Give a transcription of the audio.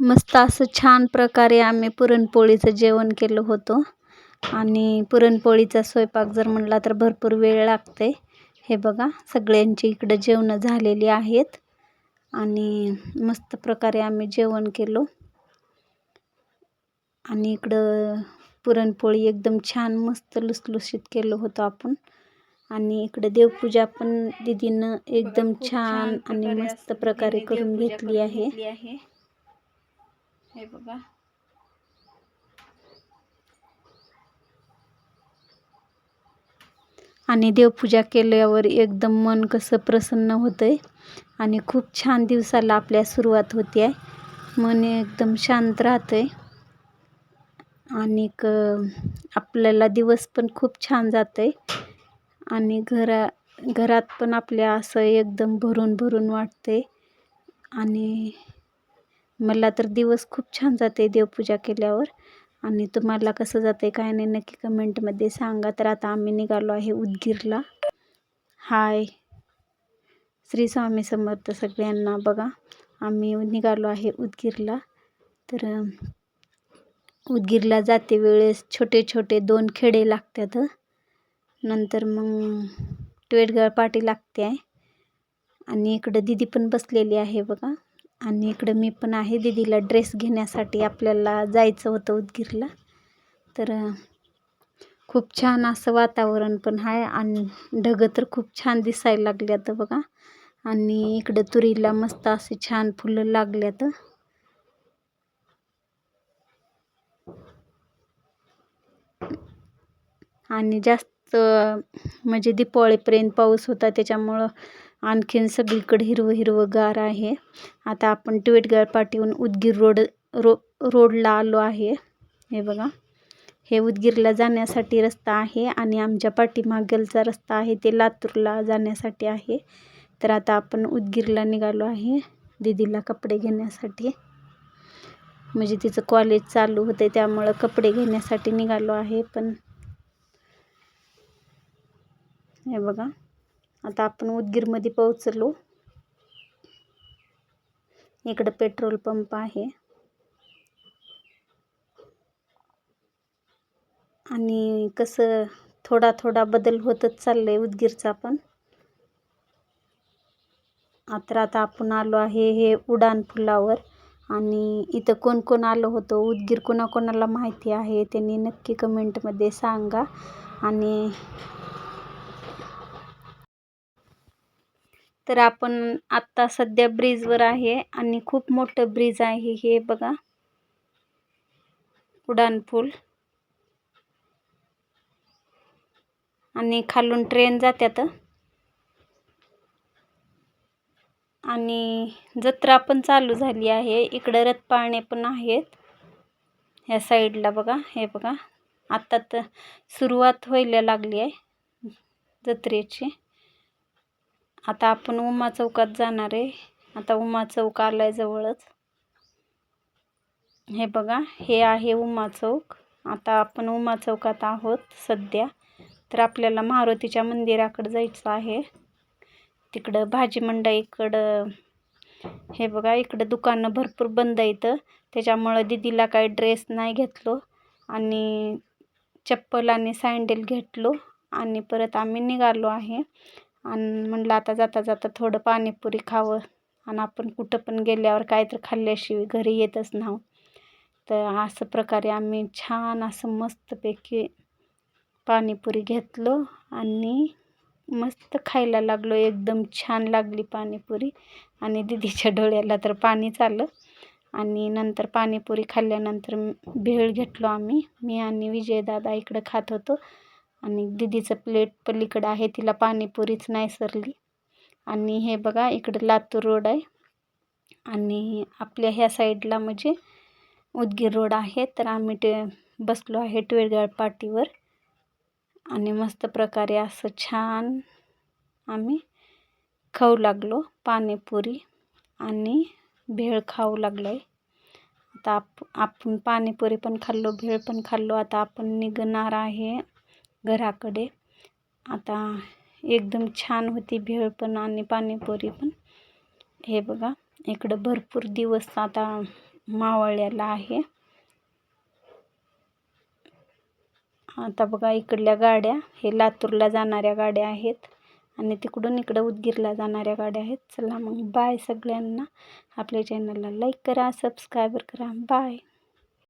मस्त असं छान प्रकारे आम्ही पुरणपोळीचं जेवण केलं होतं. आणि पुरणपोळीचा स्वयंपाक जर म्हटला तर भरपूर वेळ लागते. हे बघा सगळ्यांची इकडं जेवणं झालेली आहेत. आणि मस्त प्रकारे आम्ही जेवण केलो. आणि इकडं पुरणपोळी एकदम छान मस्त लुसलुशीत केलं होतं आपण. आणि इकडं देवपूजा पण दीदीनं एकदम छान आणि मस्त प्रकारे करून घेतली आहे. हे बघा. आणि देवपूजा केल्यावर एकदम मन कसं प्रसन्न होतंय. आणि खूप छान दिवसाला आपल्या सुरुवात होते आहे मन एकदम शांत राहतंय. आणि आपल्याला दिवस पण खूप छान जातंय. आणि घरा घरात पण आपल्या असं एकदम भरून भरून वाटते आणि मला तर दिवस खूप छान जाते देवपूजा केल्यावर. आणि तुम्हाला कसं जाते काय नाही नक्की कमेंटमध्ये सांगा. तर आता आम्ही निघालो आहे उदगीरला. हाय. श्री स्वामी समर्थ सगळ्यांना. बघा आम्ही निघालो आहे उदगीरला. तर उदगीरला जाते वेळेस छोटे छोटे दोन खेडे लागतात. नंतर मग ट्वेटगळ पाटी लागते. आहे आणि इकडं दिदी पण बसलेली आहे बघा. आणि इकडं मी पण आहे दीदीला ड्रेस घेण्यासाठी. आपल्याला जायचं होतं उदगीरला. तर खूप छान असं वातावरण पण आहे आणि ढगं तर खूप छान दिसायला लागल्यात बघा. आणि इकडं तुरीला मस्त असे छान फुलं लागल्यात. आणि जास्त म्हणजे दिपावळीपर्यंत पाऊस होता त्याच्यामुळं आणखीन सगळीकडे हिरवं हिरवं गार आहे. आता आपण टिवेटगाळ पाठीहून उदगीर रोड रो रोडला आलो आहे. हे बघा. हे उदगीरला जाण्यासाठी रस्ता आहे आणि आमच्या पाठीमागेलचा रस्ता आहे ते लातूरला जाण्यासाठी आहे. तर आता आपण उदगीरला निघालो आहे दीदीला कपडे घेण्यासाठी. म्हणजे तिचं कॉलेज चालू होते त्यामुळं कपडे घेण्यासाठी निघालो आहे पण हे बघा. आता आपण उदगीरमध्ये पोहोचलो. इकडं पेट्रोल पंप आहे. आणि कसं थोडा थोडा बदल होतच चाललंय उदगीरचा पण. आता आता आपण आलो आहे हे उडान पुलावर. आणि इथं कोण कोण आलं होतं उदगीर कोणाकोणाला माहिती आहे त्यांनी नक्की कमेंटमध्ये सांगा. आणि तर आपण आत्ता सध्या ब्रिजवर आहे आणि खूप मोठं ब्रिज आहे हे बघा. उड्डाणपूल आणि खालून ट्रेन जात्यात. आणि जत्रा पण चालू झाली आहे. इकडं रथपाळणे पण आहेत. ह्या साईडला बघा हे बघा. आत्ता तर सुरुवात व्हायला लागली आहे जत्रेची. आता आपण उमा चौकात जाणार आहे. आता उमा चौक आलाय जवळच. हे बघा हे आहे उमा चौक. आता आपण उमा चौकात आहोत सध्या. तर आपल्याला मारुतीच्या मंदिराकडे जायचं आहे. तिकडं भाजी मंडईकडं हे बघा इकडं दुकानं भरपूर बंद येतं त्याच्यामुळं दिदीला काही ड्रेस नाही घेतलो आणि चप्पल आणि सँडल घेतलो आणि परत आम्ही निघालो आहे. आणि म्हणलं आता जाता जाता थोडं पाणीपुरी खावं. आणि आपण कुठं पण गेल्यावर काय तर खाल्ल्याशिवाय घरी येतच नाव तर असं प्रकारे आम्ही छान असं मस्तपैकी पाणीपुरी घेतलो आणि मस्त खायला लागलो. एकदम छान लागली पाणीपुरी. आणि दिदीच्या डोळ्याला तर पाणीच आलं आणि नंतर पाणीपुरी खाल्ल्यानंतर भेळ घेतलो आम्ही. मी आणि विजयदादा इकडं खात होतो. आणि दिदीचं प्लेट पलीकडं आहे तिला पाणीपुरीच नाही सरली. आणि हे बघा इकडं लातूर रोड आहे. आणि आपल्या ह्या साईडला म्हणजे उदगीर रोड आहे. तर आम्ही ते बसलो आहे टिळगाळ पाटीवर. आणि मस्त प्रकारे असं छान आम्ही खाऊ लागलो पाणीपुरी आणि भेळ खाऊ लागलो आहे आता आप आपण पाणीपुरी पण खाल्लो भेळ पण खाल्लो. आता आपण निघणार आहे घराकडे. आता एकदम छान होती भेळ पण आणि पाणीपुरी पण. हे बघा इकडं भरपूर दिवस आता मावळलेला आहे. आता बघा इकडल्या गाड्या हे लातूरला जाणाऱ्या गाड्या आहेत आणि तिकडून इकडं उदगीरला जाणाऱ्या गाड्या आहेत. चला मग बाय सगळ्यांना. आपल्या चॅनलला लाईक करा सबस्क्रायबर करा. बाय